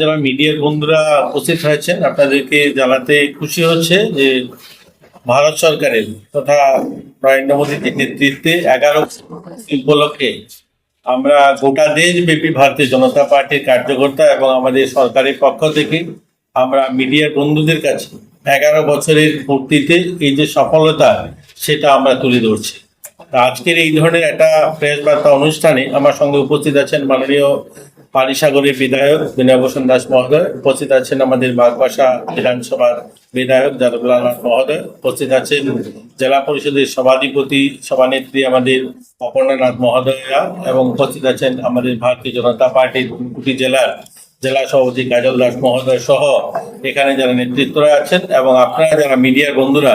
যারা মিডিয়ার বন্ধুরা উপস্থিত হয়েছেন, আপনাদেরকে জানাতে খুশি হচ্ছে যে ভারত সরকারের তথা নরেন্দ্র মোদীর নেতৃত্বে এগারো উপলক্ষে আমরা গোটা দেশব্যাপী ভারতীয় জনতা পার্টির কার্যকর্তা এবং আমাদের সরকারের পক্ষ থেকে আমরা মিডিয়ার বন্ধুদের কাছে এগারো বছরের পূর্তিতে এই যে সফলতা, সেটা আমরা তুলে ধরছি। আজকের এই ধরনের একটা প্রেস বার্তা অনুষ্ঠানে আমার সঙ্গে উপস্থিত আছেন মাননীয় পারিসাগরের বিধায়ক বিনয় ভূষণ দাস মহোদয়, উপস্থিত আছেন আমাদের বাগবাসা বিধানসভার বিধায়ক যাদবলাল মহোদয়, উপস্থিত আছেন জেলা পরিষদের সভাধিপতি, সভানেত্রী আমাদের অপর্ণানাথ মহোদয়রা এবং উপস্থিত আছেন আমাদের ভারতীয় জনতা পার্টির দুটি জেলার জেলা সভাপতি কাজল দাস মহোদয় সহ এখানে যারা নেতৃত্বরা আছেন এবং আপনারা যারা মিডিয়ার বন্ধুরা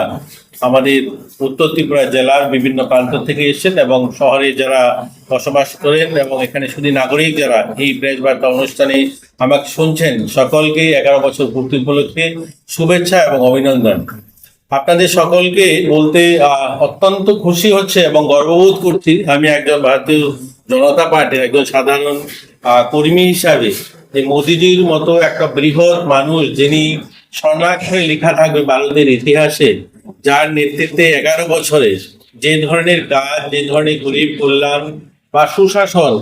আমাদের উত্তর ত্রিপুরা জেলার বিভিন্ন প্রান্ত থেকে এসেছেন এবং শহরে যারা বসবাস করেন এবং এখানে শুধু নাগরিক যারা এই প্রেস বার্তা অনুষ্ঠানে আমাকে শুনছেন সকলকে এগারো বছর পূর্তি উপলক্ষে শুভেচ্ছা এবং অভিনন্দন। আপনাদের সকলকে বলতে অত্যন্ত খুশি হচ্ছে এবং গর্ববোধ করছি আমি একজন ভারতীয় জনতা পার্টির একজন সাধারণ কর্মী হিসাবে। যে মোদিজির মতো একটা বৃহৎ মানুষ যিনি স্বর্ণাক্ষরে লেখা থাকবে ভারতের ইতিহাসে, যার নেতৃত্বে এগারো বছরে যে ধরনের কাজ, যে ধরনের গরিব কল্যাণ বা সুশাসন,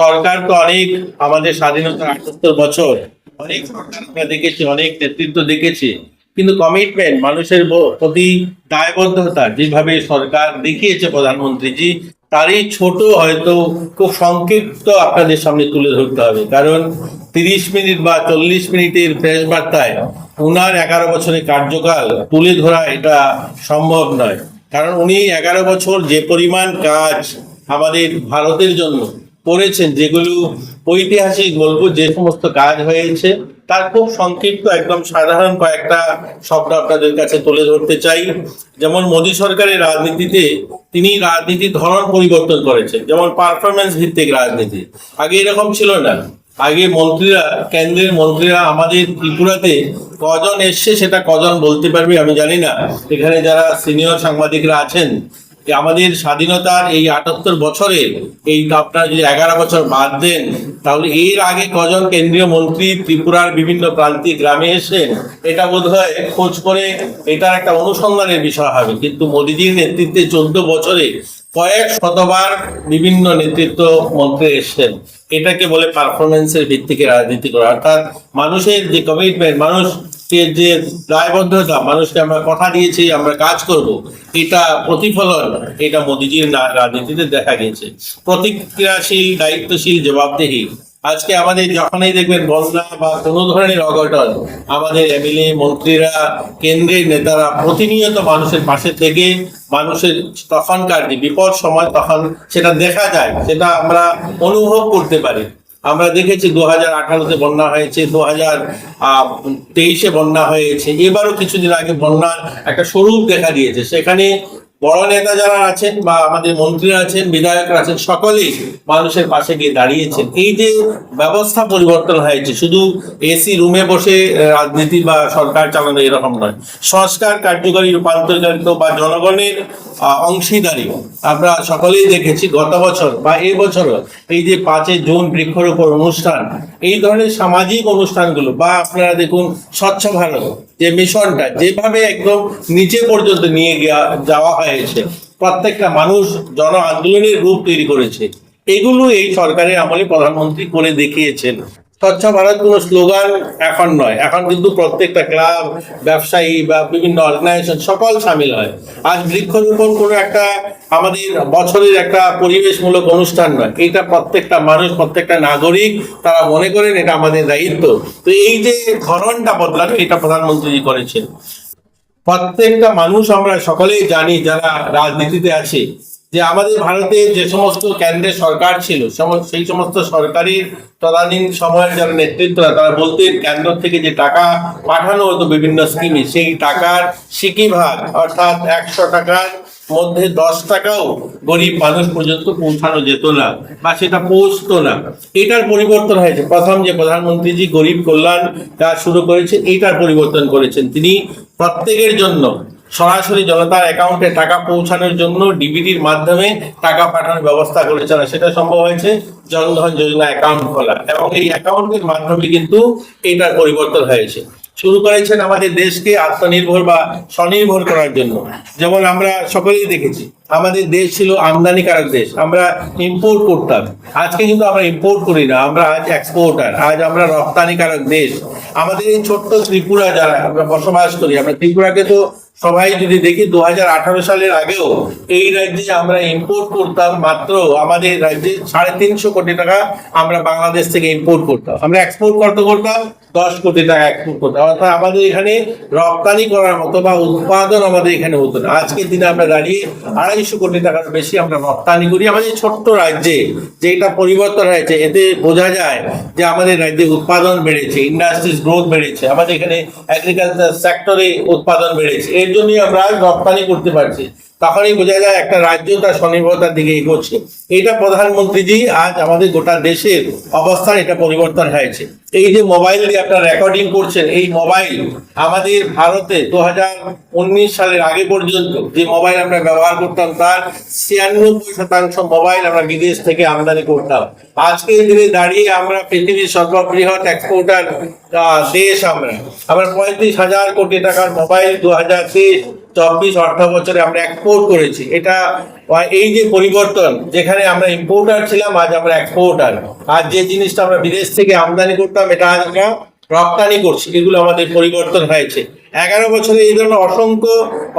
সরকার তো অনেক আমাদের স্বাধীনতার আটাত্তর বছর, অনেক সরকার দেখেছি, অনেক নেতৃত্ব দেখেছি। কিন্তু কমিটমেন্ট মানুষের প্রতি দায়বদ্ধতা যেভাবে সরকার দেখিয়েছে প্রধানমন্ত্রীজি, তারই ছোট হয়তো খুব সংক্ষিপ্ত আপনাদের সামনে তুলে ধরতে হবে। কারণ তিরিশ মিনিট বা চল্লিশ মিনিটের প্রেস বার্তায় উনার এগারো বছরের কার্যকাল তুলে ধরা এটা সম্ভব নয়। কারণ উনি এগারো বছর যে পরিমাণ কাজ আমাদের ভারতের জন্য করেছেন, যেগুলো ঐতিহাসিক বলব, যে সমস্ত কাজ হয়েছে, তার খুব সংক্ষিপ্ত একদম সাধারণ কয়েকটা শব্দ আপনাদের কাছে তুলে ধরতে চাই। যেমন মোদী সরকারের রাজনীতিতে তিনি রাজনীতির ধরন পরিবর্তন করেছেন, যেমন পারফরমেন্স ভিত্তিক রাজনীতি। আগে এরকম ছিল না। আগে মন্ত্রীরা, কেন্দ্রের মন্ত্রীরা আমাদের ত্রিপুরাতে কজন এসছে সেটা কজন বলতে পারবে আমি জানি না। এখানে যারা সিনিয়র সাংবাদিকরা আছেন আমাদের স্বাধীনতার এই আটাত্তর বছরে এই আপনার যদি এগারো বছর বাদ দেন, তাহলে এর আগে কজন কেন্দ্রীয় মন্ত্রী ত্রিপুরার বিভিন্ন প্রান্তিক গ্রামে এসে এটা বোধ হয় খোঁজ করে এটার একটা অনুসন্ধানের বিষয় হবে। কিন্তু মোদিজির নেতৃত্বে চোদ্দ বছরে কয়েক শতবার বিভিন্ন নেতৃত্ব মন্ত্রী এসছেন। এটাকে বলে পারফরমেন্সের ভিত্তিকে রাজনীতি করা। অর্থাৎ মানুষের যে কমিটমেন্ট মানুষ যে দায়বদ্ধতা মানুষকে আমরা কথা দিয়েছি, আমরা কাজ করব, এটা প্রতিফলন এটা মোদিজির রাজনীতিতে দেখা গেছে প্রতিক্রিয়াশীল, দায়িত্বশীল, জবাবদেহি। আজকে আমাদের যখনই দেখবেন বন্যা বা কোনো ধরনের অঘটন, আমাদের এমএলএ, মন্ত্রীরা, কেন্দ্রের নেতারা প্রতিনিয়ত মানুষের পাশে থেকে মানুষের তখনকার যে বিপদ সময় তখন সেটা দেখা যায়, সেটা আমরা অনুভব করতে পারি। আমরা দেখেছি দু হাজার আঠারোতে বন্যা হয়েছে দু হাজার তেইশে বন্যা হয়েছে, এবারও কিছুদিন আগে বন্যার একটা স্বরূপ দেখা দিয়েছে। সেখানে বড় নেতা যারা আছেন বা আমাদের মন্ত্রীরা আছেন, বিধায়করা আছেন, সকলেই মানুষের পাশে গিয়ে দাঁড়িয়েছেন। এই যে ব্যবস্থা পরিবর্তন হয়েছে, শুধু এসি রুমে বসে রাজনীতি বা সরকার চালানো এরকম নয়। সংস্কার কার্যকরী, রূপান্তরিত বা জনগণের অংশীদারি আমরা সকলেই দেখেছি গত বছর বা এই বছরও। এই যে পাঁচে জুন বৃক্ষরোপণ অনুষ্ঠান, এই ধরনের সামাজিক অনুষ্ঠানগুলো বা আপনারা দেখুন, স্বচ্ছ ভারত যে মিশনটা যেভাবে একদম নিচে পর্যন্ত নিয়ে গিয়া- যাওয়া হয়েছে, প্রত্যেকটা মানুষ জন আন্দোলনের রূপ তৈরি করেছে। এগুলো এই সরকারের আমলে প্রধানমন্ত্রী করে দেখিয়েছেন। স্বচ্ছ ভারত কোনো স্লোগান এখন নয়। এখন কিন্তু প্রত্যেকটা ক্লাব, ব্যবসায়ী বা বিভিন্ন অর্গানাইজেশন সকল সামিল হয়। আজ বৃক্ষরোপণ কোনো একটা আমাদের বছরের একটা পরিবেশমূলক অনুষ্ঠান নয়। এটা প্রত্যেকটা মানুষ, প্রত্যেকটা নাগরিক তারা মনে করেন এটা আমাদের দায়িত্ব। তো এই যে ধরনটা বদলানো, এটা প্রধানমন্ত্রী করেছেন। প্রত্যেকটা মানুষ আমরা সকলেই জানি যারা রাজনীতিতে আছে যে আমাদের ভারতে যে সমস্ত কেন্দ্রের সরকার ছিল সেই সমস্ত সরকারের তদানীন সময়ের যারা নেতৃত্বরা, তারা বলতেন কেন্দ্র থেকে যে টাকা পাঠানো হতো বিভিন্ন স্কিমে সেই টাকার সিকি ভাগ, অর্থাৎ একশো টাকার মধ্যে দশ টাকাও গরিব মানুষ পর্যন্ত পৌঁছানো যেত না বা সেটা পৌঁছতো না। এটার পরিবর্তন হয়েছে। প্রথম যে প্রধানমন্ত্রীজি গরিব কল্যাণ কাজ শুরু করেছে, এইটার পরিবর্তন করেছেন। তিনি প্রত্যেকের জন্য সরাসরি জনতার অ্যাকাউন্টে টাকা পৌঁছানোর জন্য ডিবিটির মাধ্যমে টাকা পাঠানোর ব্যবস্থা করেছে না সেটা সম্ভব হয়েছে? জনধন যোজনা অ্যাকাউন্ট খোলা। এবং এই অ্যাকাউন্টের মাধ্যমে কিন্তু এটার পরিবর্তন হয়েছে। শুরু করেছেন আমাদের দেশকে আত্মনির্ভর বা স্বনির্ভর করার জন্য। যেমন আমরা সকলেই দেখেছি, আমাদের দেশ ছিল আমদানিকারক দেশ। আমরা ইম্পোর্ট করতাম। আজকে কিন্তু আমরা ইম্পোর্ট করি না। আমরা আজ এক্সপোর্টার আজ আমরা রপ্তানিকারক দেশ। আমাদের এই ছোট্ট ত্রিপুরা যারা আমরা বসবাস করি, আমরা ত্রিপুরাকে তো সবাই যদি দেখি দু হাজার আঠারো সালের আগেও এই রাজ্যে আমরা ইম্পোর্ট করতাম মাত্র আমাদের রাজ্যে সাড়ে তিনশো কোটি টাকা আমরা বাংলাদেশ থেকে ইম্পোর্ট করতাম। আমরা এক্সপোর্ট কত করতাম? দশ কোটি টাকা এক্সপোর্ট করতাম। অর্থাৎ আমাদের এখানে রপ্তানি করার মতো বা উৎপাদন আমাদের এখানে হতো না। আজকের দিনে আমরা দাঁড়িয়ে আড়াইশো কোটি টাকার বেশি আমরা রপ্তানি করি। আমাদের ছোট্ট রাজ্যে যেটা পরিবর্তন হয়েছে, এতে বোঝা যায় যে আমাদের রাজ্যে উৎপাদন বেড়েছে ইন্ডাস্ট্রিজ গ্রোথ বেড়েছে। আমাদের এখানে এগ্রিকালচার সেক্টরে উৎপাদন বেড়েছে। এর জন্যই আমরা রপ্তানি করতে পারছি তখনই বোঝা যায় একটা রাজ্য তার স্বনির্ভরতার দিকে এগোচ্ছে। এটা প্রধানমন্ত্রীজি আজ আমাদের গোটা দেশের অবস্থান, এটা পরিবর্তন হয়েছে। এই যে মোবাইল দিয়ে আপনারা রেকর্ডিং করছেন, এই মোবাইল আমাদের ভারতে দু হাজার উনিশ সালের আগে পর্যন্ত যে মোবাইল আমরা ব্যবহার করতাম, তার ছিয়ানব্বই শতাংশ মোবাইল আমরা বিদেশ থেকে আমদানি করতাম। আজকের দিনে দাঁড়িয়ে আমরা পৃথিবীর সর্ববৃহৎ এক্সপোর্টার দেশ আমরা। আমরা পঁয়ত্রিশ হাজার কোটি টাকার মোবাইল দু হাজার তেইশ, চব্বিশ অর্থ বছরে আমরা এক্সপোর্ট করেছি। এটা এই যে পরিবর্তন, যেখানে আমরা ইম্পোর্টার ছিলাম, আজ আমরা এক্সপোর্টার আর যে জিনিসটা আমরা বিদেশ থেকে আমদানি করতাম, এটা আজ আমরা রপ্তানি করছি, এগুলো আমাদের পরিবর্তন হয়েছে। এগারো বছরে এই ধরনের অসংখ্য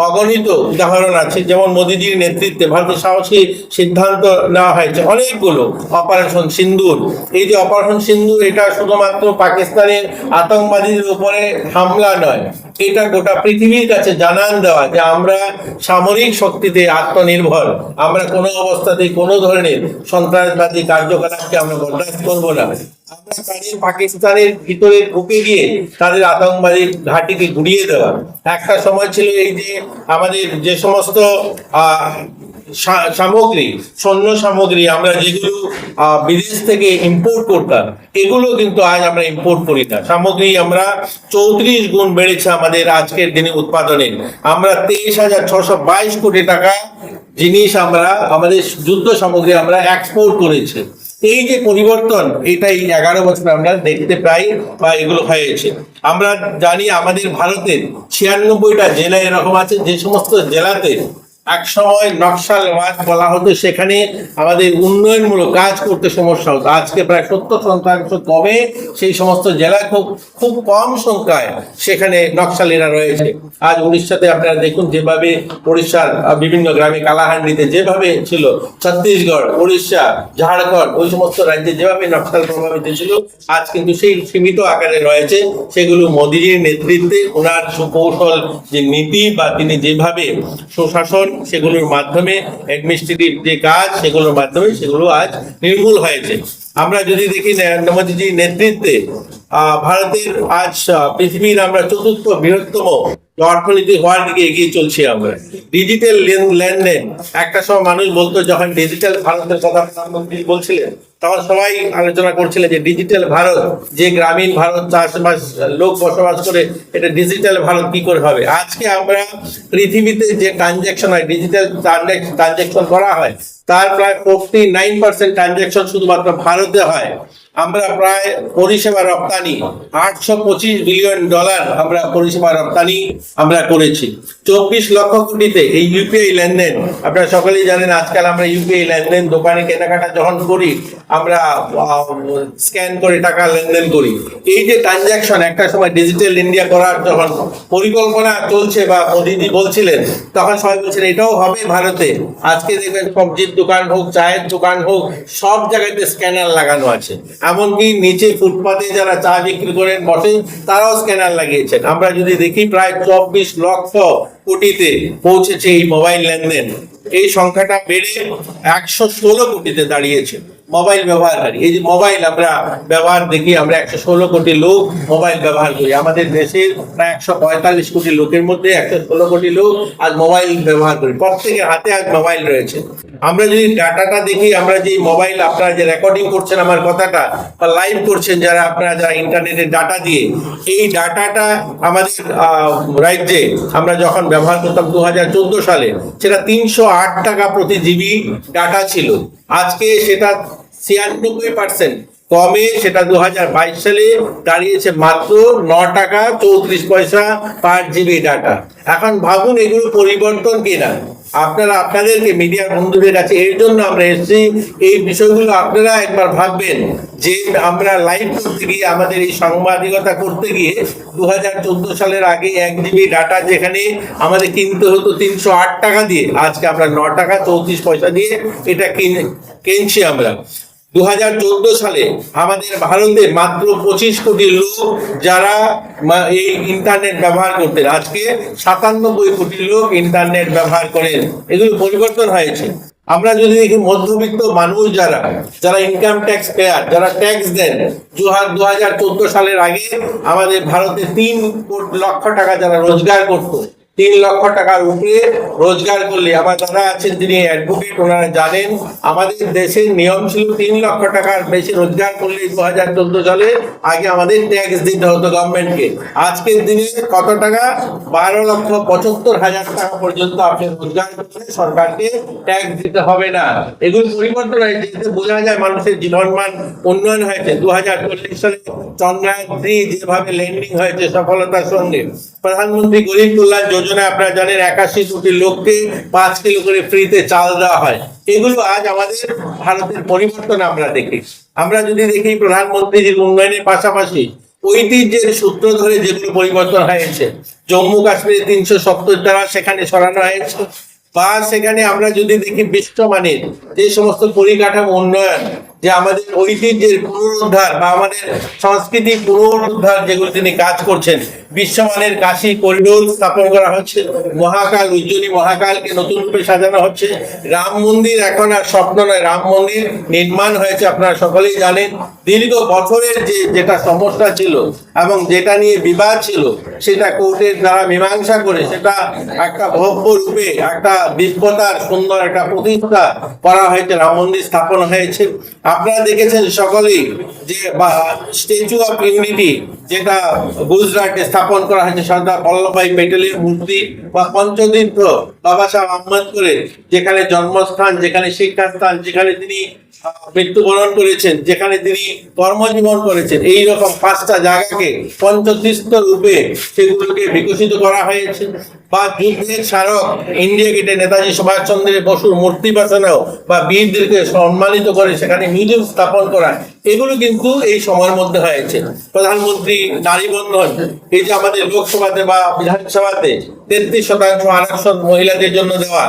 অগণিত উদাহরণ আছে, যেমন মোদিজির নেতৃত্বে ভারতের সাহসী সিদ্ধান্ত নেওয়া হয়েছে। অনেকগুলো অপারেশন সিন্ধুর। এই যে অপারেশন সিন্দুর এটা শুধুমাত্র পাকিস্তানের আতঙ্কবাদীদের উপরে হামলা নয় এটা গোটা পৃথিবীর কাছে জানান দেওয়া যে আমরা সামরিক শক্তিতে আত্মনির্ভর। আমরা কোনো অবস্থাতেই, কোনো ধরনের সন্ত্রাসবাদী কার্যকলাপকে আমরা বরদাস্ত করব না। পাকিস্তানের ভিতরে ঢুকে গিয়ে তাদের আতঙ্কবাদী ঘাটিকে ঘুরিয়ে দেওয়া। একটা সময় ছিল এই যে আমাদের যে সমস্ত সামগ্রী সৈন্য সামগ্রী আমরা যেগুলো বিদেশ থেকে ইম্পোর্ট করতাম, এগুলো কিন্তু আজ আমরা ইম্পোর্ট করি না। সামগ্রী আমরা চৌত্রিশ গুণ বেড়েছে আমাদের আজকের দিনে উৎপাদনে। আমরা তেইশ হাজার ছশো বাইশ কোটি টাকা জিনিস আমরা, আমাদের যুদ্ধ সামগ্রী আমরা এক্সপোর্ট করেছি। এই যে পরিবর্তন এটা এই এগারো বছর আমরা দেখতে পাই বা এগুলো হয়েছে। আমরা জানি আমাদের ভারতের ছিয়ানব্বইটা জেলা এরকম আছে, যে সমস্ত জেলাতে এক সময় নকশাল ওয়াজ বলা হতো, সেখানে আমাদের উন্নয়নমূলক কাজ করতে সমস্যা হতো। আজকে প্রায় সত্তর শতাংশ কমে সেই সমস্ত জেলা খুব খুব কম সংখ্যায় সেখানে নকশালীরা রয়েছে। আজ উড়িষ্যাতে আপনারা দেখুন, যেভাবে উড়িষ্যার বিভিন্ন গ্রামে কালাহান্ডিতে যেভাবে ছিল, ছত্তিশগড়, উড়িষ্যা, ঝাড়খণ্ড, ওই সমস্ত রাজ্যে যেভাবে নকশাল প্রভাবিত ছিল, আজ কিন্তু সেই সীমিত আকারে রয়েছে। সেগুলো মোদিজির নেতৃত্বে ওনার সুকৌশল যে নীতি বা তিনি যেভাবে সুশাসন সেগুলোর মাধ্যমে অ্যাডমিনিস্ট্রেটিভ যে কাজ, সেগুলোর মাধ্যমে সেগুলো আজ নির্মূল হয়েছে। আমরা যদি দেখি নরেন্দ্র মোদীজির নেতৃত্বে ভারতের আজ পৃথিবীর আমরা চতুর্থ বৃহত্তম অর্থনীতি হওয়ার দিকে এগিয়ে চলছি আমরা। ডিজিটাল লেনদেন, একটা সময় মানুষ বলতো, যখন ডিজিটাল ভারতের কথা প্রধানমন্ত্রী বলছিলেন তখন সবাই আলোচনা করছিলেন যে ডিজিটাল ভারত, যে গ্রামীণ ভারত চাষবাস, লোক বসবাস করে, এটা ডিজিটাল ভারত কি করে হবে? আজকে আমরা পৃথিবীতে যে ট্রানজেকশন হয় ডিজিটাল ট্রানজেকশন করা হয়, তার প্রায় ফোরটি নাইন পার্সেন্ট ট্রানজেকশন শুধুমাত্র ভারতে হয়। আমরা প্রায় পরিষেবা রপ্তানি, আটশো পঁচিশ বিলিয়ন ডলার আমরা পরিষেবা রপ্তানি আমরা করেছি। চব্বিশ লক্ষ কোটিতে এই ইউপিআই লেনদেন, আপনারা সকলেই জানেন আজকাল আমরা ইউপিআই লেনদেন, দোকানে কেনাকাটা যখন করি, আমরা স্ক্যান করে টাকা লেনদেন করি। এই যে ট্রানজ্যাকশন, একটা সময় ডিজিটাল ইন্ডিয়া করার যখন পরিকল্পনা চলছে বা মোদিজি বলছিলেন, তখন সবাই বলছিলেন, এটাও হবে ভারতে। আজকে দেখবেন সবজির দোকান হোক, চায়ের দোকান হোক, সব জায়গাতে স্ক্যানার লাগানো আছে। এমনকি নিচে ফুটপাতে যারা চা বিক্রি করেন বসেন তারাও স্ক্যানার লাগিয়েছেন। আমরা যদি দেখি, প্রায় চব্বিশ লক্ষ কোটিতে পৌঁছেছে এই মোবাইল লেনদেন। এই সংখ্যাটা বেড়ে একশো ষোলো কোটিতে দাঁড়িয়েছে। মোবাইল ব্যবহারকারী এই যে মোবাইল আমরা ব্যবহার দেখি, আমরা একশো ষোলো কোটি লোক মোবাইল ব্যবহার করি। আমাদের দেশের প্রায় একশো পঁয়তাল্লিশ কোটি লোকের মধ্যে একশো ষোলো কোটি লোক আজ মোবাইল ব্যবহার করি। প্রত্যেকের হাতে আজ মোবাইল রয়েছে। আমরা যদি ডাটাটা দেখি, আমরা যে মোবাইল আপনারা যে রেকর্ডিং করছেন আমার কথাটা, বা লাইভ করছেন যারা আপনারা যারা ইন্টারনেটের ডাটা দিয়ে, এই ডাটাটা আমাদের রাজ্যে আমরা যখন ব্যবহার করতাম দু হাজার চোদ্দ সালে, সেটা তিনশো আট টাকা প্রতি জিবি ডাটা ছিল। আজকে সেটা ছিয়ানব্বই পার্সেন্ট কমে সেটা দু হাজার বাইশ সালে দাঁড়িয়েছে মাত্র ন টাকা চৌত্রিশ পয়সা পার জিবি ডাটা এখন ভাবুন এগুলো পরিবর্তন কিনা। আপনারা, আপনাদেরকে মিডিয়ার বন্ধুদের কাছে এর জন্য আমরা এসেছি। এই বিষয়গুলো আপনারা একবার ভাববেন যে আমরা লাইভ করতে গিয়ে, আমাদের এই সাংবাদিকতা করতে গিয়ে দু হাজার চোদ্দ সালের আগে এক জিবি ডাটা যেখানে আমাদের কিনতে হতো তিনশো আট টাকা দিয়ে, আজকে আমরা ন টাকা চৌত্রিশ পয়সা দিয়ে এটা কিনে, কিনছি আমরা। দু হাজার চোদ্দ সালে আমাদের ভারতে মাত্র পঁচিশ কোটি লোক যারা এই ইন্টারনেট ব্যবহার করতেন। আজকে সাতানব্বই কোটি লোক ইন্টারনেট ব্যবহার করেন। এগুলো পরিবর্তন হয়েছে। আমরা যদি দেখি মধ্যবিত্ত মানুষ যারা যারা ইনকাম ট্যাক্স পেয়ার যারা ট্যাক্স দেন দু হাজার চোদ্দ সালের আগে আমাদের ভারতে তিন লক্ষ টাকা যারা রোজগার করতো তিন লক্ষ টাকার উপরে রোজগার করলে। আমার দাদা আছেন, তিনি অ্যাডভোকেট ওনারা জানেন। আমাদের দেশের নিয়ম ছিল তিন লক্ষ টাকার বেশি রোজগার করলে দু হাজার চোদ্দ সালে আগে আমাদের ট্যাক্স দিতে হতো গভর্নমেন্টকে আজকের দিনে কত টাকা? বারো লক্ষ পঁচাত্তর হাজার টাকা পর্যন্ত আপনি রোজগার করলে সরকারকে ট্যাক্স দিতে হবে না। এগুলো পরিবর্তন হয়েছে এতে বোঝা যায় মানুষের জীবনমান উন্নয়ন হয়েছে। দু হাজার চল্লিশ সালে চন্দ্রায়ন থ্রি যেভাবে ল্যান্ডিং হয়েছে সফলতার সঙ্গে। প্রধানমন্ত্রী গরিব কল্যাণ যোজনা আপনারা জানেন একাশি কোটি লোককে পাঁচ কিলো করে ফ্রিতে চাল দেওয়া হয়। এগুলো আজ আমাদের ভারতের পরিবর্তন আমরা দেখি আমরা যদি দেখি প্রধানমন্ত্রীর উন্নয়নের পাশাপাশি ঐতিহ্যের সূত্র ধরে যেগুলো পরিবর্তন হয়েছে, জম্মু কাশ্মীরে তিনশো সত্তর দ্বারা সেখানে সরানো হয়েছে বা সেখানে আমরা যদি দেখি বিশ্বমানের যে সমস্ত পরিকাঠামো উন্নয়ন যে আমাদের ঐতিহ্যের পুনরুদ্ধার বা আমাদের সংস্কৃতি পুনরুদ্ধার যেগুলো তিনি কাজ করছেন, বিশ্বমানের কাশী করিডোর স্থাপন করা হচ্ছে, মহাকাল, উজ্জ্বনী মহাকালকে নতুন রূপে সাজানো হচ্ছে। রাম মন্দির এখন আর স্বপ্ন নয়, রাম মন্দির নির্মাণ হয়েছে, আপনারা সকলেই জানেন। দীর্ঘ বছরের যে যেটা সমস্যা ছিল এবং যেটা নিয়ে বিবাদ ছিল, সেটা কোর্টের দ্বারা মীমাংসা করে সেটা একটা ভব্য রূপে, একটা দিব্যতার সুন্দর একটা প্রতিষ্ঠা করা হয়েছে, রাম মন্দির স্থাপন হয়েছে। আপনারা দেখেছেন সকলেই যে স্ট্যাচু অফ ইউনিটি যেটা গুজরাটে স্থাপন করা হয়েছে, সর্দার বল্লভভাই প্যাটেলের মূর্তি বা পঞ্চতীর্থ বাবা সাহেব আম্বেদকরের যেখানে জন্মস্থান, যেখানে শিক্ষাস্থান, যেখানে তিনি মৃত্যুবরণ করেছেন, যেখানে তিনি কর্মজীবন করেছেন এই রকম পাঁচটা জায়গাকে পঞ্চতীর্থ রূপে সেগুলোকে বিকশিত করা হয়েছে বা যুদ্ধের স্মারক ইন্ডিয়া গেটে নেতাজি সুভাষচন্দ্রের বসুর মূর্তি বসানো বা বীরদেরকে সম্মানিত করে সেখানে মিউজিয়াম স্থাপন করা এগুলো কিন্তু এই সময়ের মধ্যে হয়েছে। প্রধানমন্ত্রী নারী বন্ধন, এই যে আমাদের লোকসভাতে বা বিধানসভাতে তেত্রিশ শতাংশ আরক্ষণ মহিলাদের জন্য দেওয়া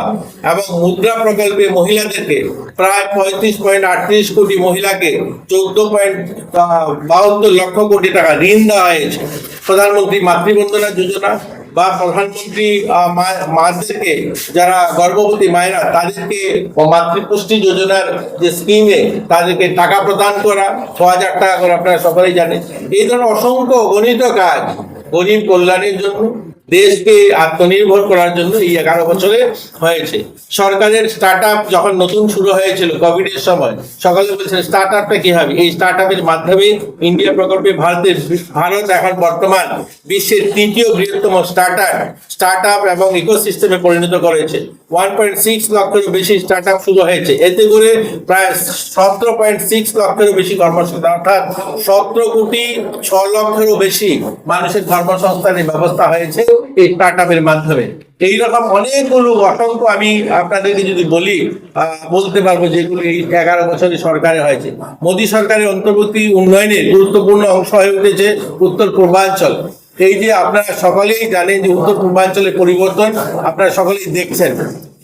এবং মুদ্রা প্রকল্পে মহিলাদেরকে প্রায় পঁয়ত্রিশ পয়েন্ট আটত্রিশ কোটি মহিলাকে চোদ্দ পয়েন্ট বাহাত্তর লক্ষ কোটি টাকা ঋণ দেওয়া হয়েছে। প্রধানমন্ত্রী মাতৃবন্দনা যোজনা বা প্রধানমন্ত্রী মাদেরকে যারা গর্ভবতী মায়েরা, তাদেরকে মাতৃপুষ্টি যোজনার যে স্কিমে তাদেরকে টাকা প্রদান করা, ছ হাজার টাকা করে আপনারা সকলেই জানেন। এই ধরনের অসংখ্য গণিত কাজ গরিব কল্যাণের জন্য। দেশকে আত্মনির্ভর করার জন্য এই এগারো বছরে হয়েছে। সরকারের স্টার্ট যখন নতুন শুরু হয়েছিল কোভিড এর সময়, সকালে বলছেন স্টার্ট আপটা কি হবে? এই স্টার্ট আপের মাধ্যমে ইন্ডিয়া প্রকল্পে ভারতের, ভারত এখন বর্তমান বিশ্বের তৃতীয় বৃহত্তম স্টার্ট আপ স্টার্ট আপ এবং ইকোসিস্টেমে পরিণত করেছে। ওয়ান পয়েন্ট সিক্স লক্ষেরও বেশি স্টার্ট আপ শুরু হয়েছে। এতে করে প্রায় সতেরো পয়েন্ট সিক্স লক্ষেরও বেশি কর্মসংস্থান অর্থাৎ সতেরো কোটি ছ লক্ষেরও বেশি মানুষের কর্মসংস্থানের ব্যবস্থা হয়েছে। এই স্টার্ট আপের মাধ্যমে। এইরকম অনেকগুলো অসংখ্য আমি আপনাদেরকে যদি বলি বলতে পারব যেগুলি এই এগারো বছরে সরকারে হয়েছে। মোদী সরকারের অন্তর্বর্তী উন্নয়নে গুরুত্বপূর্ণ অংশ হয়ে উঠেছে উত্তর পূর্বাঞ্চল। এই যে আপনারা সকলেই জানেন যে উত্তর পূর্বাঞ্চলের পরিবর্তন আপনারা সকলেই দেখছেন।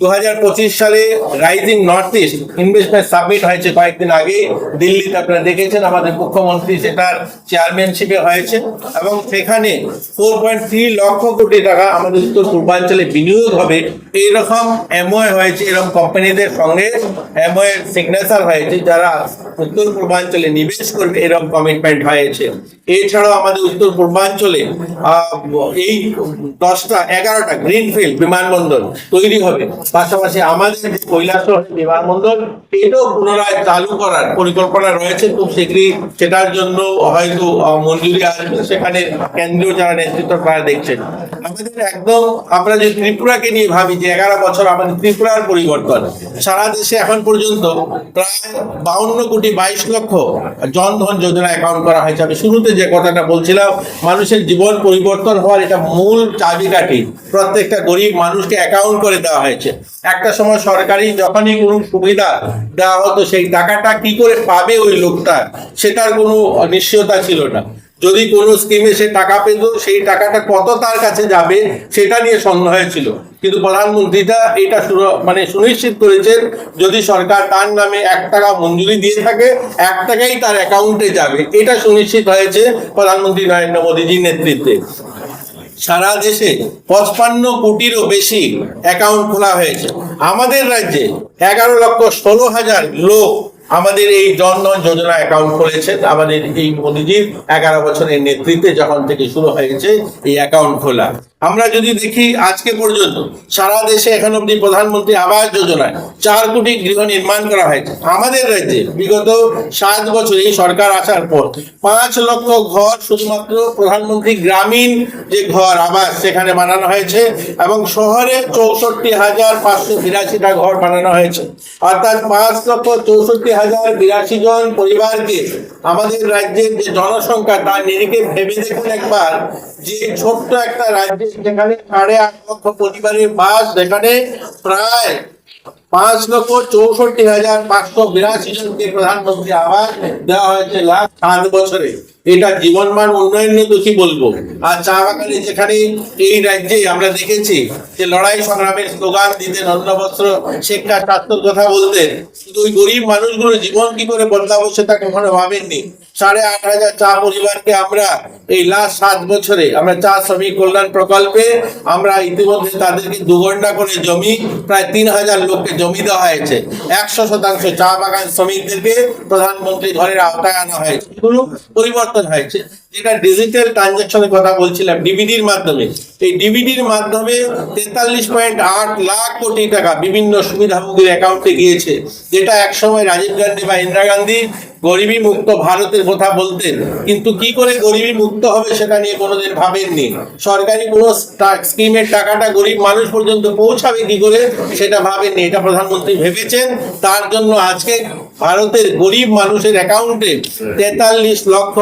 দু হাজার পঁচিশ সালে rising north east investment submit হয়েছে কয়েকদিন আগে। দিল্লিতে আপনারা দেখেছেন আমাদের মুখ্যমন্ত্রী সেটার চেয়ারম্যানশিপে হয়েছে এবং সেখানে four point three lakh crore টাকা আমাদের উত্তর পূর্বাঞ্চলে বিনিয়োগ হবে। এইরকম এমওএ হয়েছে, এরকম কোম্পানিদের সঙ্গে এমওএ সিগনেচার হয়েছে, যারা উত্তর পূর্বাঞ্চলে নিবেশ করবে, এরকম কমিটমেন্ট হয়েছে। এছাড়াও আমাদের উত্তর পূর্বাঞ্চলে এই দশটা, এগারোটা গ্রিনফিল্ড বিমানবন্দর তৈরি হবে। পাশাপাশি আমাদের যে কৈলাসহর বিমানবন্দর, এটাও পুনরায় চালু করার পরিকল্পনা রয়েছে। খুব শীঘ্রই সেটার জন্য হয়তো মঞ্জুরি আসবে সেখানে কেন্দ্রীয় যারা নেতৃত্ব তারা দেখছেন। আমাদের একদম আমরা যে ত্রিপুরাকে নিয়ে ভাবি, যে এগারো বছর আমাদের ত্রিপুরার পরিবর্তন, সারা দেশে এখন পর্যন্ত প্রায় বাউন্ন কোটি বাইশ লক্ষ জনধন যোজনা অ্যাকাউন্ট করা হয়েছে। আমি শুরুতে যে কথাটা বলছিলাম, মানুষের জীবন পরিবর্তন হওয়ার এটা মূল চাবিকাঠি। প্রত্যেকটা গরিব মানুষকে অ্যাকাউন্ট করে দেওয়া হয়েছে। একটা সময় সরকারি যখনই কোনো সুবিধা দেওয়া হতো, সেই টাকাটা কি করে পাবে ওই লোকটা, সেটার কোনো নিশ্চয়তা ছিল না। যদি কোনো স্কিমে সে টাকা পেত, সেই টাকাটা কত তার কাছে যাবে, সেটা নিয়ে সন্দেহ হয়েছিল কিন্তু প্রধানমন্ত্রীটা এটা মানে সুনিশ্চিত করেছেন, যদি সরকার তার নামে এক টাকা মঞ্জুরি দিয়ে থাকে, এক টাকাই তার অ্যাকাউন্টে যাবে। এটা সুনিশ্চিত হয়েছে প্রধানমন্ত্রী নরেন্দ্র মোদীজির নেতৃত্বে। সারা দেশে পঁচপান্ন কোটিরও বেশি অ্যাকাউন্ট খোলা হয়েছে। আমাদের রাজ্যে এগারো লক্ষ ষোলো হাজার লোক আমাদের এই জনধন যোজনা অ্যাকাউন্ট খুলেছে। আমাদের এই মোদীজির এগারো বছরের নেতৃত্বে যখন থেকে শুরু হয়েছে, এই অ্যাকাউন্ট খোলা। আমরা যদি দেখি আজকে পর্যন্ত সারা দেশে এখন অব্দি প্রধানমন্ত্রী আবাস যোজনায় চার কোটি গৃহ নির্মাণ করা হয়েছে। আমাদের রাজ্যে বিগত সাত বছর এই সরকার আসার পর পাঁচ লক্ষ ঘর শুধুমাত্র প্রধানমন্ত্রী গ্রামীণ যে ঘর, আবাস সেখানে বানানো হয়েছে এবং শহরে চৌষট্টি হাজার পাঁচশো বিরাশিটা ঘর বানানো হয়েছে। অর্থাৎ পাঁচ লক্ষ চৌষট্টি হাজার বিরাশি জন পরিবারকে আমাদের রাজ্যের যে জনসংখ্যা, তার নিরিখে ভেবে দেখুন একবার যে ছোট্ট একটা রাজ্যে যেখানে সাড়ে আট লক্ষ পরিবারের বাস প্রায় পাঁচ লক্ষ চৌষট্টি হাজার পাঁচশো বিরাশি জনকে প্রধানমন্ত্রী আবাস দেওয়া হয়েছে লাখ সাত বছরে। এটা জীবনমান উন্নয়ন নিয়ে বলব? আর চা বাগানে যেখানে এই রাজ্যে আমরা দেখেছি যে লড়াই সংগ্রামের স্লোগান দিতেন অন্নবস্ত্র শিক্ষা স্বাস্থ্যর কথা বলতেন। কিন্তু ওই গরিব মানুষগুলোর জীবন কি করে বদলাবো সেটা কখনো ভাবেননি? সাড়ে আট হাজার চা পরিবারকে আমরা এই লাস্ট সাত বছরে আমরা চা শ্রমিক কল্যাণ প্রকল্পে আমরা ইতিমধ্যে তাদেরকে দু ঘণ্টা করে জমি, প্রায় তিন হাজার লোককে জমি দেওয়া হয়েছে। একশো শতাংশ চা বাগান শ্রমিকদেরকে প্রধানমন্ত্রী ঘরের আওতায় আনা হয়েছে। পরিবর্তন হয়েছে। যেটা ডিজিটাল ট্রানজাকশনের কথা বলছিলাম ডিবিডির মাধ্যমে। এই ডিবিডির মাধ্যমে তেতাল্লিশ পয়েন্ট আট লাখ কোটি টাকা বিভিন্ন সুবিধাভোগীর অ্যাকাউন্টে গিয়েছে, যেটা একসময় রাজীব গান্ধী বা ইন্দিরা গান্ধী গরিবী মুক্ত ভারতের কথা বলতেন। কিন্তু কি করে গরিবী মুক্ত হবে সেটা নিয়ে কোনোদিন ভাবেননি। সরকারি কোনো স্কিমের টাকাটা গরিব মানুষ পর্যন্ত পৌঁছাবে কি করে সেটা ভাবেননি। এটা প্রধানমন্ত্রী ভেবেছেন। তার জন্য আজকে ভারতের গরিব মানুষের অ্যাকাউন্টে তেতাল্লিশ লক্ষ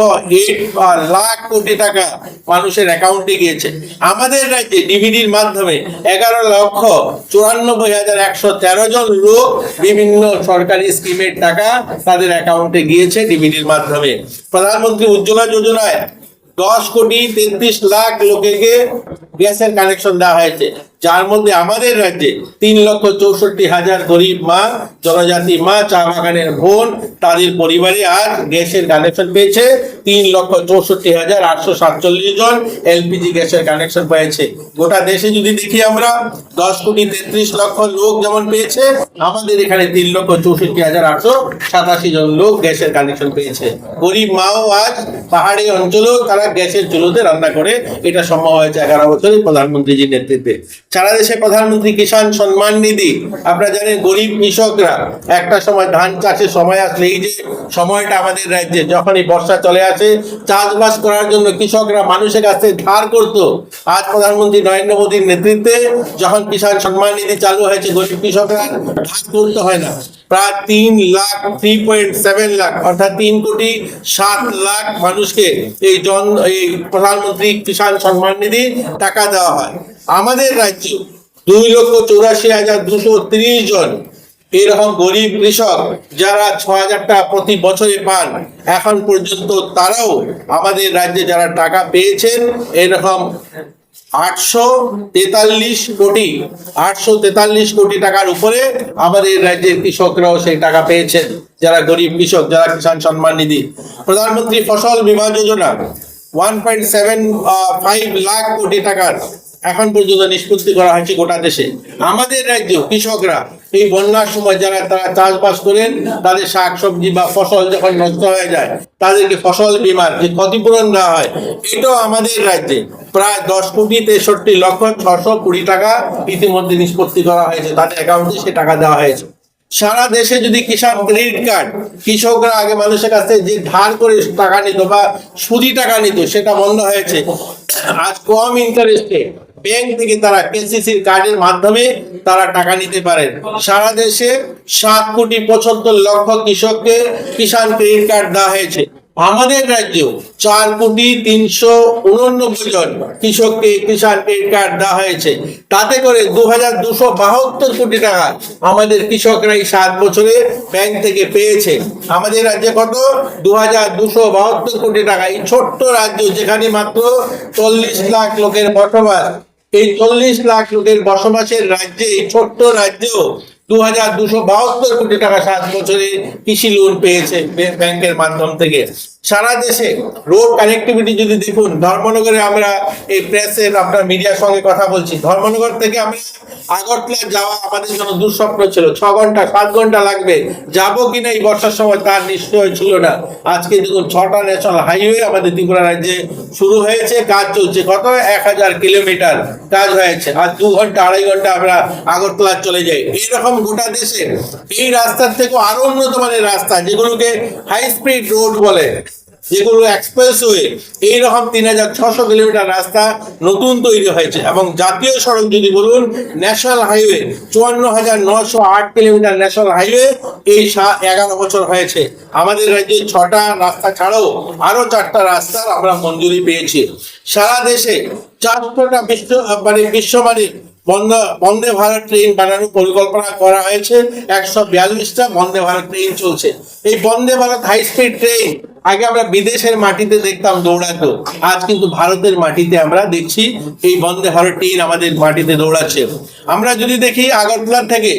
লাখ কোটি টাকা মানুষের অ্যাকাউন্টে গিয়েছে। আমাদের রাজ্যে ডিভিডির মাধ্যমে এগারো লক্ষ চুরানব্বই হাজার একশো তেরো জন লোক বিভিন্ন সরকারি স্কিমের টাকা তাদের অ্যাকাউন্টে গিয়েছে ডিভিডির মাধ্যমে। প্রধানমন্ত্রী উজ্জ্বলা যোজনায় দশ কোটি তেত্রিশ লাখ লোকেকে গ্যাসের কানেকশন দেওয়া হয়েছে। যার মধ্যে আমাদের রাজ্যে তিন লক্ষ চৌষট্টি হাজার গরিব মা, জনজাতি মা, চা বাগানের বোন, তাদের পরিবারে আজ গ্যাসের কানেকশন পেয়েছে। তিন লক্ষ চৌষট্টি হাজার আটশো সাতচল্লিশ জন এলপিজি গ্যাসের কানেকশন পেয়েছে। গোটা দেশে যদি দেখি আমরা, দশ কোটি তেত্রিশ লক্ষ লোক যেমন পেয়েছে, আমাদের এখানে তিন লক্ষ চৌষট্টি হাজার আটশো সাতাশি জন লোক গ্যাসের কানেকশন পেয়েছে। গরিব মাও আজ পাহাড়ি অঞ্চলেও তারা গ্যাসের চুলোতে রান্না করে। এটা সম্ভব হয়েছে এগারো বছরে প্রধানমন্ত্রীজির নেতৃত্বে। সারা দেশে প্রধানমন্ত্রী কিষাণ সম্মান নিধি। আপনারা জানেন, গরিব কৃষকরা একটা সময় ধান চাষের সময় আসলে এই যে সময়টা আমাদের রাজ্যে, যখনই বর্ষা চলে আসে, চাষবাস করার জন্য কৃষকরা মানুষের কাছে ধার করতো। আজ প্রধানমন্ত্রী নরেন্দ্র মোদীর নেতৃত্বে যখন কিষাণ সম্মান নিধি চালু হয়েছে, গরিব কৃষকরা ধার করতে হয় না। প্রায় তিন lakh three point seven lakh, অর্থাৎ তিন কোটি সাত লাখ মানুষকে এই জন, এই প্রধানমন্ত্রী কিষাণ সম্মান নিধি টাকা দেওয়া হয়। আমাদের রাজ্যে দুই লক্ষ চৌরাশি হাজার দুশো তিরিশ জন এরকম গরিব কৃষক যারা ছ হাজার টাকা প্রতি বছরে পান, এখন পর্যন্ত তারাও আমাদের রাজ্যে যারা টাকা পেয়েছেন, এরকম আটশো তেতাল্লিশ কোটি, আটশো তেতাল্লিশ কোটি টাকার উপরে আমাদের রাজ্যের কৃষকরাও সেই টাকা পেয়েছেন, যারা গরিব কৃষক, যারা কিষাণ সম্মান নিধি। প্রধানমন্ত্রী ফসল বীমা যোজনা one point seven five lakh crore টাকার এখন পর্যন্ত নিষ্পত্তি করা হয়েছে গোটা দেশে। আমাদের রাজ্য কৃষকরা এই বন্যার সময় যারা তারা চাষবাস করেন, তাদের শাক সবজি বা ফসল যখন নষ্ট হয়ে যায়, তাদেরকে ফসল বীমার যে ক্ষতিপূরণ দেওয়া হয়, এটাও আমাদের রাজ্যে প্রায় দশ কোটি তেষট্টি লক্ষ ছশো কুড়ি টাকা ইতিমধ্যে নিষ্পত্তি করা হয়েছে। তাদের অ্যাকাউন্টে সে টাকা দেওয়া হয়েছে। সারা দেশে যদি কিষাণ ক্রেডিট কার্ড, কৃষকরা আগে মানুষের কাছ যে ধার করে টাকা নিত বা সুদি টাকা নিত, সেটা বন্ধ হয়েছে। আজ কম ইন্টারেস্টে ব্যাংক থেকে তারা কেসিসির কার্ডের মাধ্যমে তারা টাকা নিতে পারেন। সারা দেশে সাত কোটি পঁচাত্তর লক্ষ কৃষককে কিষাণ ক্রেডিট কার্ড দেওয়া হয়েছে। আমাদের রাজ্য চার কোটি তিনশো উননব্বই জন কৃষককে কিষাণ ক্রেডিট কার্ড দেওয়া হয়েছে। তাতে করে দু হাজার দুশো বাহাত্তর কোটি টাকা আমাদের কৃষকরা এই সাত বছরে ব্যাংক থেকে পেয়েছে। আমাদের রাজ্যে কত? দু হাজার দুশো বাহাত্তর কোটি টাকা। এই ছোট্ট রাজ্য যেখানে মাত্র চল্লিশ লাখ লোকের বসবাস। এই চল্লিশ লাখ লোকের বসবাসের রাজ্যে ছোট্ট রাজ্য দু কোটি টাকা সাত বছরে কৃষি লোন পেয়েছে ব্যাংকের মাধ্যম থেকে। সারা দেশে রোড কানেক্টিভিটি যদি দেখুন, ধর্মনগরে আমরা এই প্রেসের আপনার মিডিয়ার সঙ্গে কথা বলছি। ধর্মনগর থেকে আমরা আগরতলা যাওয়া আমাদের জন্য দুঃস্বপ্ন ছিল। ছ ঘণ্টা, সাত ঘণ্টা লাগবে। যাব কিনা এই বর্ষার সময় তার নিশ্চয় ছিল না। আজকে দেখুন ছটা ন্যাশনাল হাইওয়ে আমাদের ত্রিপুরা রাজ্যে শুরু হয়েছে, কাজ চলছে কত? এক হাজার কিলোমিটার কাজ হয়েছে। আর দু ঘণ্টা, আড়াই ঘণ্টা আমরা আগরতলা চলে যাই। এইরকম গোটা দেশে এই রাস্তার থেকে আরও উন্নত মানের রাস্তা, যেগুলোকে হাই স্পিড রোড বলে, যেগুলো এক্সপ্রেসওয়ে এইরকম তিন হাজার ছশো কিলোমিটার রাস্তা নতুন তৈরি হয়েছে। এবং জাতীয় সড়ক যদি বলুন ন্যাশনাল হাইওয়ে চুয়ান্ন হাজার নশো আট কিলোমিটার ন্যাশনাল হাইওয়ে এই এগারো বছর হয়েছে। আমাদের রাজ্যে ছটা রাস্তা ছাড়াও আরও চারটা রাস্তার আমরা মঞ্জুরি পেয়েছি। সারা দেশে চারশোটা বিশ্ব মানে বিশ্বমানের বন্দে বন্দে ভারত ট্রেন বানানোর পরিকল্পনা করা হয়েছে। একশো বিয়াল্লিশটা বন্দে ভারত ট্রেন চলছে। এই Vande Bharat high speed train আগে আমরা বিদেশের মাটিতে দেখতাম দৌড়াতো। আজ কিন্তু ভারতের মাটিতে আমরা দেখছি এই বন্দে ভারত ট্রেন আমাদের মাটিতে দৌড়াচ্ছে। আমরা যদি দেখি আগরতলা থেকে,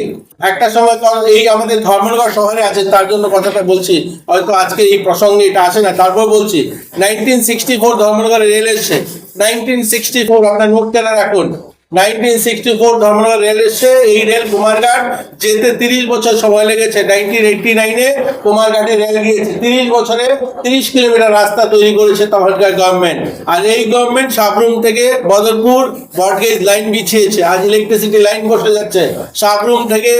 একটা সময় এই আমাদের ধর্মনগর শহরে আছে, তার জন্য কথাটা বলছি। হয়তো আজকে এই প্রসঙ্গে এটা আসে না, তারপর বলছি। নাইনটিন সিক্সটি ফোর ধর্মনগরে রেল এসছে। নাইনটিন সিক্সটি ফোর আপনার নোট কেনা রাখুন। Nineteen sixty four Dharmanagar rail এসছে। এই রেল কুমারঘাট যেতে তিরিশ বছর সময় লেগেছে। নাইনটিন এইটটি নাইনে কুমারঘাটে রেল গিয়েছে। তিরিশ বছরে তিরিশ কিলোমিটার রাস্তা তৈরি করেছে তখনকার গভর্নমেন্ট। আর এই গভর্নমেন্ট সাবরুম থেকে বদরপুর বটগেজ লাইন বিছিয়েছে। আজ ইলেকট্রিসিটি লাইন বসে যাচ্ছে। সাবরুম থেকে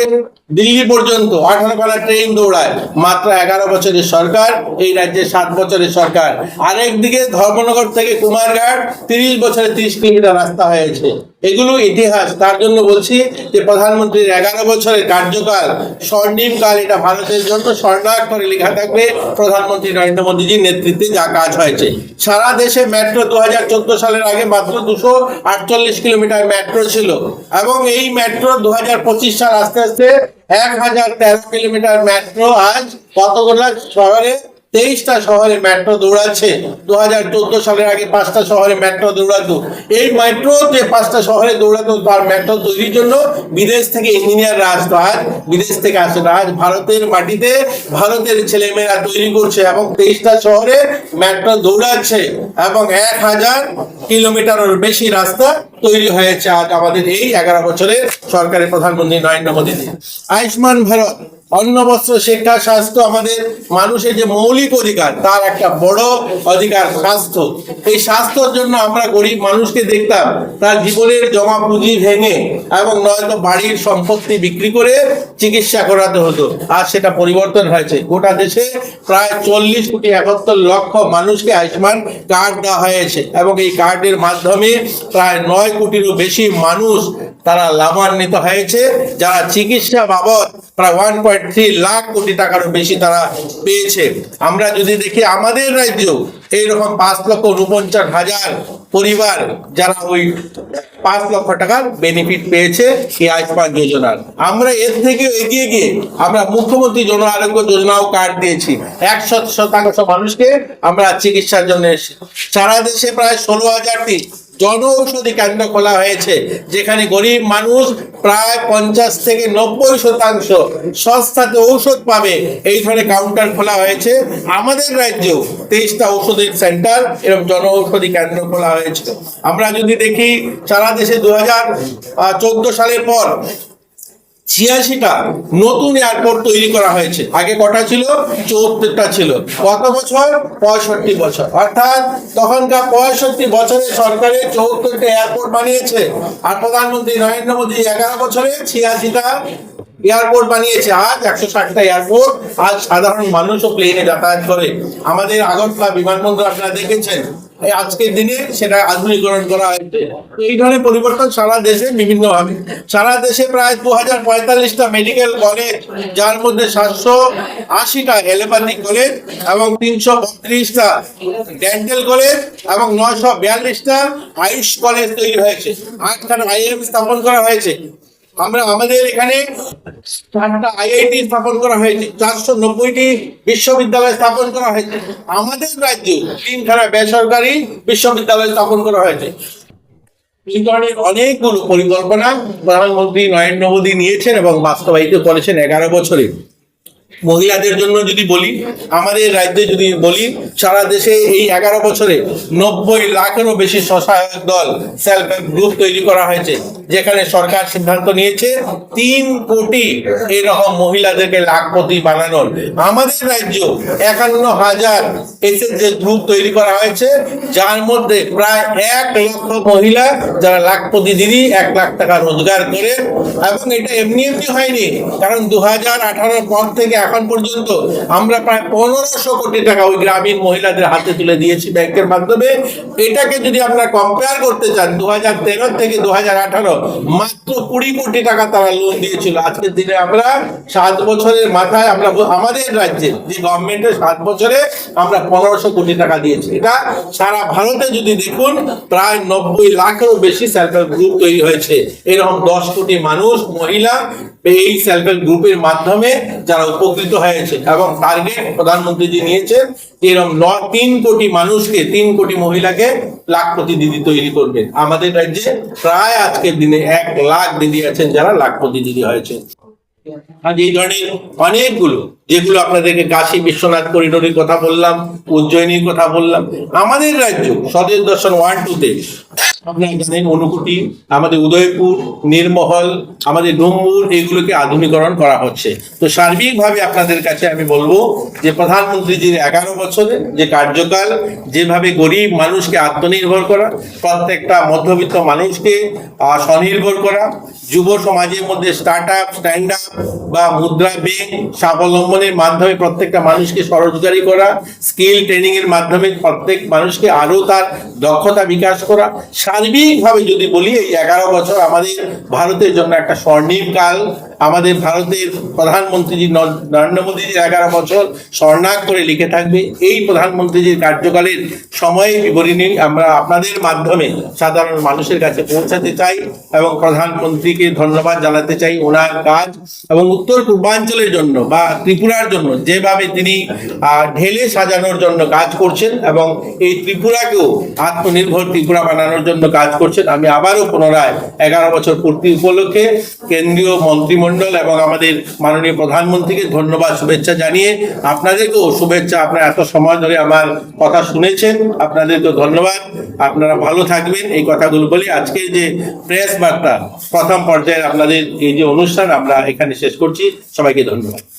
দিল্লি পর্যন্ত আঠারো পালা ট্রেন দৌড়ায়। মাত্র এগারো বছরের সরকার, এই রাজ্যের সাত বছরের সরকার। আরেকদিকে ধর্মনগর থেকে কুমারঘাট, তিরিশ বছরে তিরিশ কিলোমিটার রাস্তা হয়েছে। এগুলো ইতিহাস। তার জন্য বলছি যে প্রধানমন্ত্রীর এগারো বছরের কার্যকাল স্বর্ণিম কাল এটা ভারতের জন্য স্বর্ণাক্ষরে লেখা থাকবে। প্রধানমন্ত্রী নরেন্দ্র মোদীজির নেতৃত্বে যা কাজ হয়েছে। সারা দেশে মেট্রো দু হাজার চোদ্দ সালের আগে মাত্র দুশো আটচল্লিশ কিলোমিটার মেট্রো ছিল। এবং এই মেট্রো দু হাজার পঁচিশ সাল আস্তে আস্তে এক হাজার তেরো কিলোমিটার মেট্রো আজ কতগুলো শহরে তেইশটা শহরে মেট্রো দৌড়াচ্ছে। দু হাজার চোদ্দ সালের আগে পাঁচটা শহরে মেট্রো দৌড়াতো। এই মেট্রো যে পাঁচটা শহরে দৌড়াতো, তার মেট্রো তৈরির জন্য বিদেশ থেকে ইঞ্জিনিয়াররা আসতো। আজ বিদেশ থেকে আসে না। আজ ভারতের মাটিতে ভারতের ছেলেমেয়েরা তৈরি করছে এবং তেইশটা শহরে মেট্রো দৌড়াচ্ছে এবং এক হাজার কিলোমিটারের বেশি রাস্তা তৈরি হয়েছে আজ আমাদের এই এগারো বছরের সরকারের প্রধানমন্ত্রী নরেন্দ্র মোদী আয়ুষ্মান ভারত। অন্ন বস্ত্র শিক্ষা, স্বাস্থ্য আমাদের মানুষের যে মৌলিক অধিকার, তার একটা বড় অধিকার, স্বাস্থ্য। এই স্বাস্থ্যের জন্য আমরা গরিব মানুষকে দেখতাম, তার জীবনের জমা পুঁজি ভেঙে এবং নয়তো বাড়ির সম্পত্তি বিক্রি করে চিকিৎসা করাতে হতো। আর সেটা পরিবর্তন হয়েছে। গোটা দেশে প্রায় চল্লিশ কোটি একাত্তর লক্ষ মানুষকে আয়ুষ্মান কার্ড দেওয়া হয়েছে এবং এই কার্ডের মাধ্যমে প্রায় নয় কোটিরও বেশি মানুষ তারা লাভান্বিত হয়েছে। যারা চিকিৎসা বাবদ প্রায় ওয়ান পয়েন্ট থ্রি লাখ কোটি টাকারও বেশি তারা পেয়েছে। আমরা যদি দেখি আমাদের রাজ্য এইরকম পাঁচ লক্ষ উনপঞ্চাশ হাজার পরিবার যারা ওই পাঁচ লক্ষ টাকার বেনিফিট পেয়েছে এই আয়ুষ্মান যোজনার। আমরা এর থেকে এগিয়ে গিয়ে আমরা মুখ্যমন্ত্রী জন আরোগ্য যোজনাও কার্ড দিয়েছি। একশো শতাংশ মানুষকে আমরা চিকিৎসার জন্য সারা দেশে প্রায় ষোলো হাজারটি জনঔষধি কেন্দ্র খোলা হয়েছে, যেখানে গরিব মানুষ প্রায় পঞ্চাশ থেকে নব্বই শতাংশ সস্তাতে ঔষধ পাবে। এই ধরনের কাউন্টার খোলা হয়েছে। আমাদের রাজ্যেও তেইশটা ঔষধের সেন্টার এরকম জনঔষধি কেন্দ্র খোলা হয়েছে আমরা যদি দেখি, সারা দেশে দু হাজার চোদ্দ সালের পর ছিয়াশিটা নতুন এয়ারপোর্ট তৈরি করা হয়েছে। আগে কটা ছিল? চৌত্রিশটা ছিল। কত বছর? পঁয়ষট্টি বছর। অর্থাৎ তখনকার পঁয়ষট্টি বছরে সরকারের চৌত্রিশটা এয়ারপোর্ট বানিয়েছে আর প্রধানমন্ত্রী নরেন্দ্র মোদী এগারো বছরে ছিয়াশিটা এয়ারপোর্ট বানিয়েছে। আজ একশো ষাটটা এয়ারপোর্ট আজ সাধারণ মানুষও প্লেনে যাতায়াত করে। আমাদের আগরতলা বিমানবন্দর আপনারা দেখেছেন। আজকের দিনে সেটা আধুনিকরণ করা হয়েছে। এই ধরনের পরিবর্তন সারা দেশে বিভিন্ন ভাবে সারা দেশে প্রায় দু হাজার পঁয়তাল্লিশটা মেডিকেল কলেজ যার মধ্যে সাতশো আশিটা এলোপ্যাথিক কলেজ এবং তিনশো বত্রিশটা ডেন্টাল কলেজ এবং নয়শো বিয়াল্লিশটা আয়ুষ কলেজ তৈরি হয়েছে। আটখানা আইএম স্থাপন করা হয়েছে। আমরা আমাদের এখানে চারটা আইআইটি স্থাপন করা হয়েছে, চারশো নব্বইটি বিশ্ববিদ্যালয় স্থাপন করা হয়েছে। আমাদের রাজ্যে তিনখানা বেসরকারি বিশ্ববিদ্যালয় স্থাপন করা হয়েছে। অনেকগুলো পরিকল্পনা প্রধানমন্ত্রী নরেন্দ্র মোদী নিয়েছেন এবং বাস্তবায়িত করেছেন এগারো বছরে। মহিলাদের জন্য যদি বলি, আমাদের রাজ্যে যদি বলি, সারা দেশে এই এগারো বছরে নব্বই লাখেরও বেশি স্বসহায়ক দল সেলফ হেল্প গ্রুপ তৈরি করা হয়েছে, যেখানে সরকার সিদ্ধান্ত নিয়েছে তিন কোটি এরকম মহিলাদেরকে লাখপতি বানানোর। আমাদের রাজ্য একান্ন হাজার এসএসএস গ্রুপ তৈরি করা হয়েছে, যার মধ্যে প্রায় এক লক্ষ মহিলা যারা লাখপতি দিদি, এক লাখ টাকা রোজগার করে। এবং এটা এমনি এমনি হয়নি, কারণ দু হাজার আঠারোর পর থেকে এখন পর্যন্ত আমরা প্রায় পনেরোশো কোটি টাকা ওই গ্রামীণ মহিলাদের হাতে তুলে দিয়েছি ব্যাংকের মাধ্যমে। এটাকে যদি আপনারা কম্পেয়ার করতে চান দু হাজার তেরো থেকে দু হাজার আঠারো, মাত্র কুড়ি কোটি টাকা তারা লোন দিয়েছিল। আজকের দিনে আমরা সাত বছরের মাথায় আমরা আমাদের রাজ্যে যে গভর্নমেন্টের সাত বছরে আমরা পনেরোশো কোটি টাকা দিয়েছি। এটা সারা ভারতে যদি দেখুন, প্রায় নব্বই লাখেরও বেশি সেলফ হেল্প গ্রুপ তৈরি হয়েছে। এরকম দশ কোটি মানুষ, মহিলা, এই সেলফ হেল্প গ্রুপের মাধ্যমে যারা উপকৃত হয়েছে। এবং টার্গেট প্রধানমন্ত্রীজি নিয়েছেন যে এরকম ন তিন কোটি মানুষকে তিন কোটি মহিলাকে লাখ দিদি তৈরি করবেন আমাদের রাজ্যে প্রায় আজকের দিনে এক লাখ দিদি আছেন যারা লাখপতি দিদি হয়েছেন। আজ এই ধরনের অনেকগুলো যেগুলো আপনাদেরকে কাশী বিশ্বনাথ করিডোরের কথা বললাম, উজ্জয়িনীর কথা বললাম, আমাদের রাজ্য, স্বদেশ দর্শন ওয়ান টুতে আপনারা জানেন অনুকুটি, আমাদের উদয়পুর, নির্মহল, আমাদের ডুম্বুর এগুলোকে আধুনিকরণ করা হচ্ছে। তো সার্বিকভাবে আপনাদের কাছে আমি বলব যে প্রধানমন্ত্রীজির এগারো বছরে যে কার্যকাল, যেভাবে গরিব মানুষকে আত্মনির্ভর করা, প্রত্যেকটা মধ্যবিত্ত মানুষকে স্বনির্ভর করা, যুব সমাজের মধ্যে স্টার্ট আপ স্ট্যান্ড আপ বা মুদ্রা ব্যাংক স্বাবলম্বনের মাধ্যমে প্রত্যেকটা মানুষকে স্বরোজগারি করা, স্কিল ট্রেনিং এর মাধ্যমে প্রত্যেক মানুষকে আরও তার দক্ষতা বিকাশ করা। সার্বিকভাবে যদি বলি, এই এগারো বছর আমাদের ভারতের জন্য একটা স্বর্ণিম কাল আমাদের ভারতের প্রধানমন্ত্রীজি ন- নরেন্দ্র মোদীজির এগারো বছর স্বর্ণাক করে লিখে থাকবে। এই প্রধানমন্ত্রীজির কার্যকালের সময় বিবরণী আমরা আপনাদের মাধ্যমে সাধারণ মানুষের কাছে পৌঁছাতে চাই এবং প্রধানমন্ত্রীকে ধন্যবাদ জানাতে চাই ওনার কাজ এবং উত্তর পূর্বাঞ্চলের জন্য বা ত্রিপুরার জন্য যেভাবে তিনি ঢেলে সাজানোর জন্য কাজ করছেন এবং এই ত্রিপুরাকেও আত্মনির্ভর ত্রিপুরা বানানোর জন্য কাজ করছেন। আমি আবারও পুনরায় এগারো বছর পূর্তি উপলক্ষে কেন্দ্রীয় মন্ত্রিমণ্ডল এবং আমাদের মাননীয় প্রধানমন্ত্রীকে ধন্যবাদ, শুভেচ্ছা জানিয়ে আপনাদেরকেও শুভেচ্ছা। আপনারা এত সময় ধরে আমার কথা শুনেছেন, আপনাদেরকেও ধন্যবাদ। আপনারা ভালো থাকবেন। এই কথাগুলো বলি, আজকে যে প্রেস বার্তা প্রথম পর্যায়ে আপনাদের এই যে অনুষ্ঠান, আমরা এখানে শেষ করছি। সবাইকে ধন্যবাদ।